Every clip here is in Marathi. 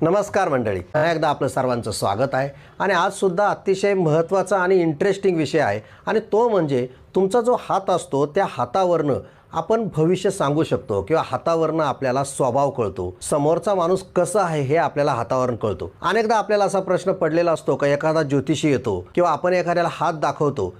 नमस्कार मंडळी. एकदा आपलं सर्वांचं स्वागत आहे. आणि आजसुद्धा अतिशय महत्त्वाचा आणि इंटरेस्टिंग विषय आहे. आणि तो म्हणजे तुमचा जो हात असतो त्या हातावरनं आपण भविष्य सांगू शकतो किंवा हातावरनं आपल्याला स्वभाव कळतो. समोरचा माणूस कसा आहे हे आपल्याला हातावरून कळतो. अनेकदा आपल्याला असा प्रश्न पडलेला असतो का एखादा ज्योतिषी येतो किंवा आपण एखाद्याला हात दाखवतो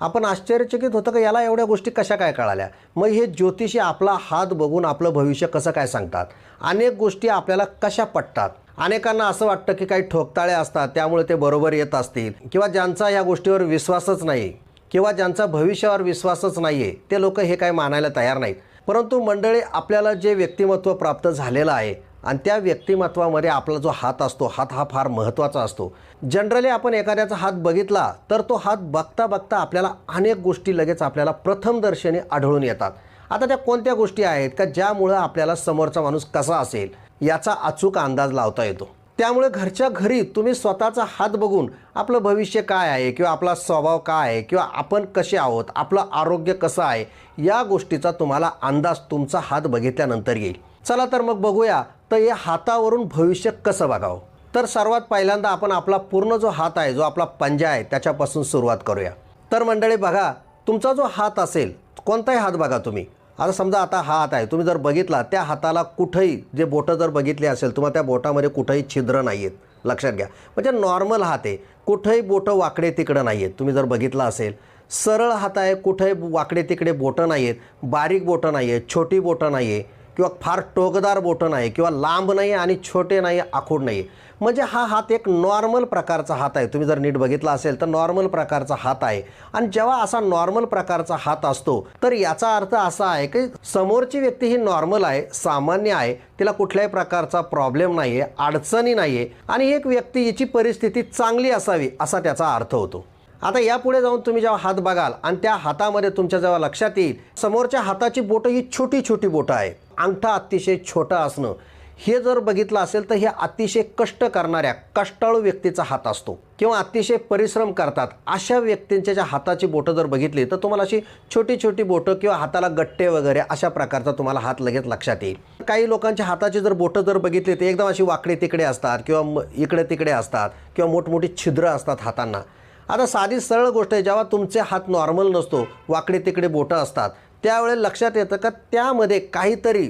आपण आश्चर्यचकित होतं का याला एवढ्या गोष्टी कशा काय कळाल्या? मग हे ज्योतिषी आपला हात बघून आपलं भविष्य कसं काय सांगतात? अनेक गोष्टी आपल्याला कशा पटतात? अनेकांना असं वाटतं की काही ठोकताळे असतात त्यामुळे ते बरोबर येत असतील. किंवा ज्यांचा या गोष्टीवर विश्वासच नाही किंवा ज्यांचा भविष्यावर विश्वासच नाही आहे ते लोक हे काय मानायला तयार नाहीत. परंतु मंडळी आपल्याला जे व्यक्तिमत्व प्राप्त झालेलं आहे आणि त्या व्यक्तिमत्वामध्ये आपला जो हात असतो हात हा फार महत्त्वाचा असतो. जनरली आपण एखाद्याचा हात बघितला तर तो हात बघता बघता आपल्याला अनेक गोष्टी लगेच आपल्याला प्रथमदर्शनी आढळून येतात. आता त्या कोणत्या गोष्टी आहेत का ज्यामुळं आपल्याला समोरचा माणूस कसा असेल याचा अचूक अंदाज लावता येतो. त्यामुळे घरच्या घरी तुम्ही स्वतःचा हात बघून आपलं भविष्य काय आहे किंवा आपला स्वभाव काय आहे किंवा आपण कसे आहोत आपलं आरोग्य कसं आहे या गोष्टीचा तुम्हाला अंदाज तुमचा हात बघितल्यानंतर येईल. चला तर मग बघूया तर या हातावरून भविष्य कसं बघावं? तर सर्वात पहिल्यांदा आपण आपला पूर्ण जो हात आहे जो आपला पंजा आहे त्याच्यापासून सुरुवात करूया. तर मंडळी बघा तुमचा जो हात असेल कोणताही हात बघा तुम्ही. आता समजा आता हा हात आहे तुम्ही जर बघितला त्या हाताला कुठंही जे बोटं जर बघितली असेल तुम्हाला त्या बोटामध्ये कुठंही छिद्र नाही आहेत लक्षात घ्या. म्हणजे नॉर्मल हात आहे कुठंही बोटं वाकडे तिकडं नाही आहेत तुम्ही जर बघितलं असेल सरळ हात आहे कुठंही वाकडे तिकडे बोटं नाही आहेत बारीक बोटं नाही आहेत छोटी बोटं नाही आहे किंवा फार टोकदार बोटं नाही किंवा लांब नाही आणि छोटे नाही आखूड नाही. म्हणजे हा हात एक नॉर्मल प्रकारचा हात आहे. तुम्ही जर नीट बघितला असेल तर नॉर्मल प्रकारचा हात आहे. आणि जेव्हा असा नॉर्मल प्रकारचा हात असतो तर याचा अर्थ असा आहे की समोरची व्यक्ती ही नॉर्मल आहे सामान्य आहे तिला कुठल्याही प्रकारचा प्रॉब्लेम नाही आहे अडचणी नाही आहे आणि एक व्यक्ती हिची परिस्थिती चांगली असावी असा त्याचा अर्थ होतो. आता यापुढे जाऊन तुम्ही जेव्हा हात बघाल आणि त्या हातामध्ये तुमच्या जेव्हा लक्षात येईल समोरच्या हाताची बोटं ही छोटी छोटी बोटं आहेत. अंगठा अतिशय छोटा असणं हे जर बघितलं असेल तर हे अतिशय कष्ट करणाऱ्या कष्टाळू व्यक्तीचा हात असतो. किंवा अतिशय परिश्रम करतात अशा व्यक्तींच्या ज्या हाताची बोटं जर बघितली तर तुम्हाला अशी छोटी छोटी बोटं किंवा हाताला गट्टे वगैरे अशा प्रकारचा तुम्हाला हात लगेच लक्षात येईल. काही लोकांच्या हाताची जर बोटं जर बघितली तर एकदम अशी वाकडे तिकडे असतात किंवा म- इकडे तिकडे असतात किंवा मोठमोठी छिद्र असतात हातांना. आता साधी सरळ गोष्ट आहे जेव्हा तुमचे हात नॉर्मल नसतो वाकडे तिकडे बोटं असतात त्यावेळेला लक्षात येतं का त्यामध्ये काहीतरी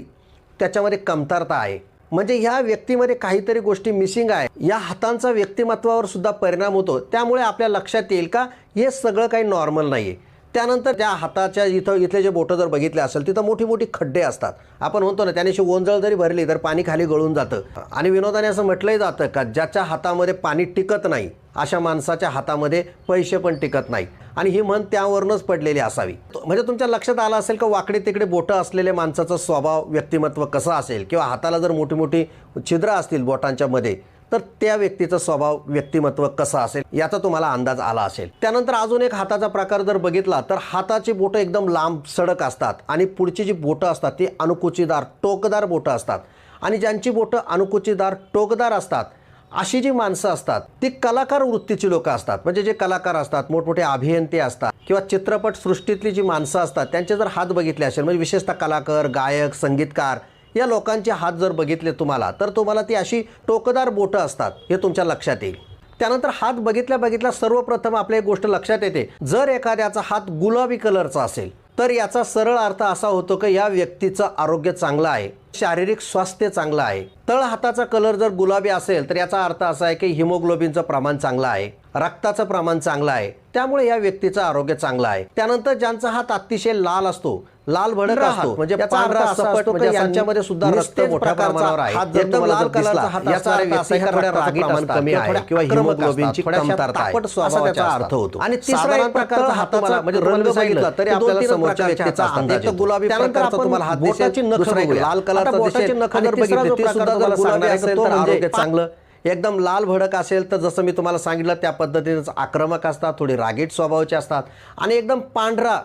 त्याच्यामध्ये कमतरता आहे. म्हणजे ह्या व्यक्तीमध्ये काहीतरी गोष्टी मिसिंग आहे. या हातांचा व्यक्तिमत्वावर सुद्धा परिणाम होतो. त्यामुळे आपल्या लक्षात येईल का हे सगळं काही नॉर्मल नाही आहे त्यानंतर त्या हाताच्या इथं इथले जे बोटं जर बघितले असेल तिथं मोठी मोठी खड्डे असतात. आपण म्हणतो ना त्यानेशी ओंजळ जरी भरली तर पाणी खाली गळून जातं. आणि विनोदाने असं म्हटलंही जातं का ज्याच्या हातामध्ये पाणी टिकत नाही अशा माणसाच्या हातामध्ये पैसे पण टिकत नाही. आणि ही म्हण त्यावरूनच पडलेली असावी. म्हणजे तुमच्या लक्षात आलं असेल का वाकडे तिकडे बोटं असलेल्या माणसाचा स्वभाव व्यक्तिमत्व कसं असेल? किंवा हाताला जर मोठी मोठी छिद्र असतील बोटांच्या मध्ये तर त्या व्यक्तीचा स्वभाव व्यक्तिमत्व कसं असेल? याचा तुम्हाला अंदाज आला असेल. त्यानंतर अजून एक हाताचा प्रकार जर बघितला तर हाताची बोटं एकदम लांब सडक असतात आणि पुढची जी बोटं असतात ती अनुकुचीदार टोकदार बोटं असतात. आणि ज्यांची बोटं अनुकुचीदार टोकदार असतात अशी जी माणसं असतात ती कलाकार वृत्तीची लोक असतात. म्हणजे जे कलाकार असतात मोठमोठे अभियंते असतात किंवा चित्रपट सृष्टीतली जी माणसं असतात त्यांचे जर हात बघितले असेल म्हणजे विशेषतः कलाकार गायक संगीतकार या लोकांचे हात जर बघितले तुम्हाला तर तुम्हाला ती अशी टोकदार बोटं असतात हे तुमच्या लक्षात येईल. त्यानंतर हात बघितल्या बघितल्या सर्वप्रथम आपल्या एक गोष्ट लक्षात येते. जर एखाद्याचा हात गुलाबी कलरचा असेल तर याचा सरळ अर्थ असा होतो की या व्यक्तीचं आरोग्य चांगलं आहे शारीरिक स्वास्थ्य चांगलं आहे. तळ हाताचा कलर जर गुलाबी असेल तर याचा अर्थ असा आहे की हिमोग्लोबिनचं प्रमाण चांगलं आहे रक्ताचं प्रमाण चांगलं आहे. त्यामुळे या व्यक्तीचं आरोग्य चांगलं आहे. त्यानंतर ज्यांचा हात अतिशय लाल असतो लाल भडक असतो म्हणजे अर्थ पांढरा असा असतो म्हणजे की यांच्यामध्ये सुद्धा रक्त मोठ्या प्रमाणावर आहे एकदम लाल कलरचा हात याचा अर्थ असा व्यक्ती आहे थोड्या रागीट प्रमाण असतात, कमी आहे किंवा हिमोग्लोबिनची कमतरता आहे. असा त्याचा. अर्थ होतो. आणि तिसरा एक प्रकारचा हाताचा म्हणजे रंग बघितला तरी आपल्याला समोरच्या व्यक्तीचा अंदाज. येतो. गुलाबी त्यानंतर प्रकारचा आपण तुम्हाला हात बोटाची दिसेल नखं दुसरा एक बघूया. लाल कलरचा बोटाची दिसेल नखं आणि जर तिसरा बघितली, जो ती सुद्धा जर गुलाबी असेल तर म्हणजे आरोग्य चांगलं एकदम लाल भडक असेल तर जसं मी तुम्हाला सांगितलं त्या पद्धतीनेच आक्रमक असतात थोडी रागीट स्वभावाचे असतात आणि एकदम पांढरा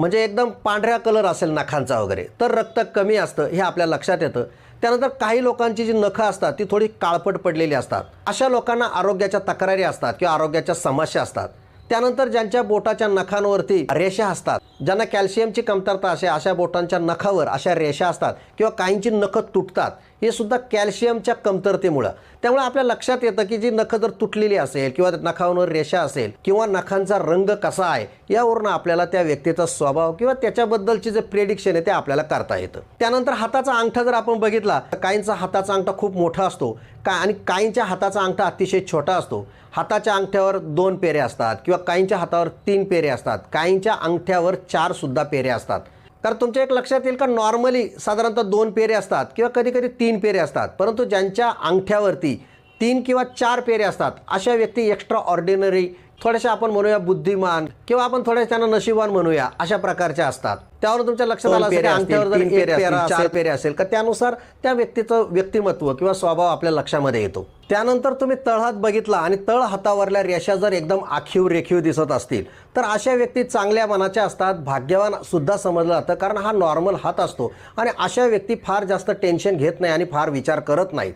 म्हणजे एकदम पांढऱ्या कलर असेल नखांचा वगैरे तर रक्त कमी असतं हे आपल्या लक्षात येतं. त्यानंतर काही लोकांची जी नखं असतात ती थोडी काळपट पडलेली असतात. अशा लोकांना आरोग्याच्या तक्रारी असतात किंवा आरोग्याच्या समस्या असतात. त्यानंतर ज्यांच्या बोटाच्या नखांवरती रेषा असतात ज्यांना कॅल्शियमची कमतरता असे अशा बोटांच्या नखावर अशा रेषा असतात किंवा काहींची नखं तुटतात हे सुद्धा कॅल्शियमच्या कमतरतेमुळं. त्यामुळे आपल्या लक्षात येतं की जी नखं जर तुटलेली असेल किंवा नखांवर रेषा असेल किंवा नखांचा रंग कसा आहे यावरून आपल्याला त्या व्यक्तीचा स्वभाव किंवा त्याच्याबद्दलची जे प्रेडिक्शन आहे ते आपल्याला करता येतं. त्यानंतर हाताचा अंगठा जर आपण बघितला तर काहींचा हाताचा अंगठा खूप मोठा असतो. का आणि काहींच्या हाताचा अंगठा अतिशय छोटा असतो. हाताच्या अंगठ्यावर दोन पेरे असतात किंवा काहींच्या हातावर तीन पेरे असतात. काहींच्या अंगठ्यावर चार सुद्धा पेरे असतात. तर तुमच्या एक लक्षात येईल का नॉर्मली साधारणतः दोन पेरे असतात किंवा कधी कधी तीन पेरे असतात. परंतु ज्यांच्या अंगठ्यावरती तीन किंवा चार पेरे असतात अशा व्यक्ती एक्स्ट्रा ऑर्डिनरी थोड्याशा आपण म्हणूया बुद्धिमान किंवा आपण थोड्याशा त्यांना नशिबान म्हणूया अशा प्रकारच्या असतात. त्यावर तुमच्या लक्षात आलं असेल अंगठ्यावर जर एक पेरा असेल, चार पेरे असेल का त्यानुसार त्या व्यक्तीचं व्यक्तिमत्व किंवा स्वभाव आपल्या लक्षामध्ये येतो. त्यानंतर तुम्ही तळहात बघितला आणि तळ हातावरल्या रेषा जर एकदम आखीव रेखीव दिसत असतील तर अशा व्यक्ती चांगल्या मनाच्या असतात भाग्यवान सुद्धा समजलं जातं कारण हा नॉर्मल हात असतो. आणि अशा व्यक्ती फार जास्त टेन्शन घेत नाही आणि फार विचार करत नाहीत.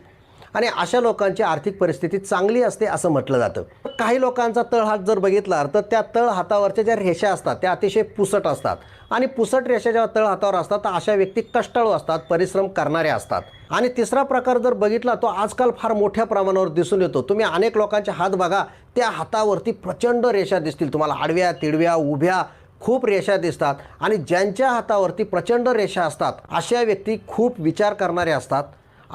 आणि अशा लोकांची आर्थिक परिस्थिती चांगली असते असं म्हटलं जातं. काही लोकांचा तळहात जर बघितला तर त्या तळ हातावरच्या ज्या रेषा असतात त्या अतिशय पुसट असतात. आणि पुसट रेषा जेव्हा तळ हातावर असतात तर अशा व्यक्ती कष्टाळू असतात परिश्रम करणाऱ्या असतात. आणि तिसरा प्रकार जर बघितला तो आजकाल फार मोठ्या प्रमाणावर दिसून येतो. तुम्ही अनेक लोकांचे हात बघा त्या हातावरती प्रचंड रेषा दिसतील. तुम्हाला आडव्या तिडव्या उभ्या खूप रेषा दिसतात. आणि ज्यांच्या हातावरती प्रचंड रेषा असतात अशा व्यक्ती खूप विचार करणारे असतात.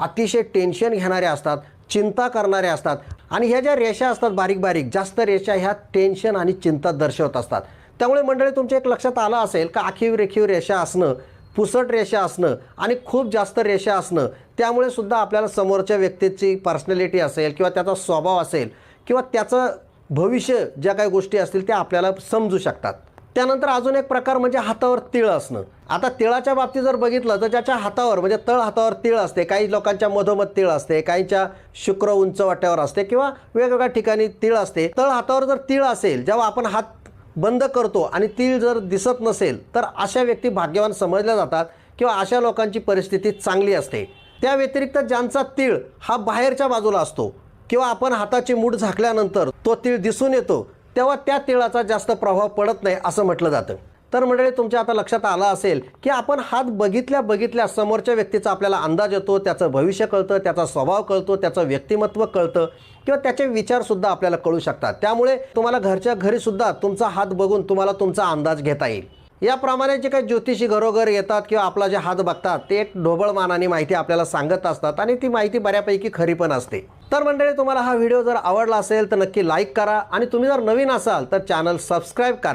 अतिशय टेन्शन घेणारे असतात चिंता करणारे असतात आणि ह्या ज्या रेषा असतात बारीक बारीक जास्त रेषा ह्या टेन्शन आणि चिंता दर्शवत असतात. त्यामुळे मंडळी तुमच्या एक लक्षात आलं असेल का आखीव रेखीव रेषा असणं पुसट रेषा असणं आणि खूप जास्त रेषा असणं त्यामुळे सुद्धा आपल्याला समोरच्या व्यक्तीची पर्सनॅलिटी असेल किंवा त्याचा स्वभाव असेल किंवा त्याचं भविष्य ज्या काही गोष्टी असतील त्या आपल्याला समजू शकतात. त्यानंतर अजून एक प्रकार म्हणजे हातावर तिळ असणं. आता तिळाच्या बाबतीत जर बघितलं तर ज्याच्या हातावर म्हणजे तळ हातावर तिळ असते काही लोकांच्या मधोमध तिळ असते काहींच्या शुक्र उंच वाट्यावर असते किंवा वेगवेगळ्या ठिकाणी तिळ असते तळ हातावर जर तिळ असेल जेव्हा आपण हात बंद करतो आणि तीळ जर दिसत नसेल तर अशा व्यक्ती भाग्यवान समजल्या जातात किंवा अशा लोकांची परिस्थिती चांगली असते. त्या व्यतिरिक्त ज्यांचा तीळ हा बाहेरच्या बाजूला असतो किंवा आपण हाताची मूठ झाकल्यानंतर तो तीळ दिसून येतो तेव्हा त्या तिळाचा जास्त प्रभाव पडत नाही असं म्हटलं जातं. तर मंडळी तुमच्या आता लक्षात आलं असेल की आपण हात बघितल्या बघितल्या समोरच्या व्यक्तीचा आपल्याला अंदाज येतो त्याचं भविष्य कळतं त्याचा स्वभाव कळतो त्याचं व्यक्तिमत्व कळतं किंवा त्याचे विचारसुद्धा आपल्याला कळू शकतात. त्यामुळे तुम्हाला घरच्या घरीसुद्धा तुमचा हात बघून तुम्हाला तुमचा अंदाज घेता येईल. याप्रमाणे जे काही ज्योतिषी घरोघर येतात किंवा आपला जे हात बघतात ते एक ढोबळ मानाने माहिती आपल्याला सांगत असतात आणि ती माहिती बऱ्यापैकी खरी पण असते. तर मंडळी तुम्हाला हा व्हिडिओ जर आवडला असेल तर नक्की लाईक करा आणि तुम्ही जर नवीन असाल तर चॅनल सबस्क्राईब करा.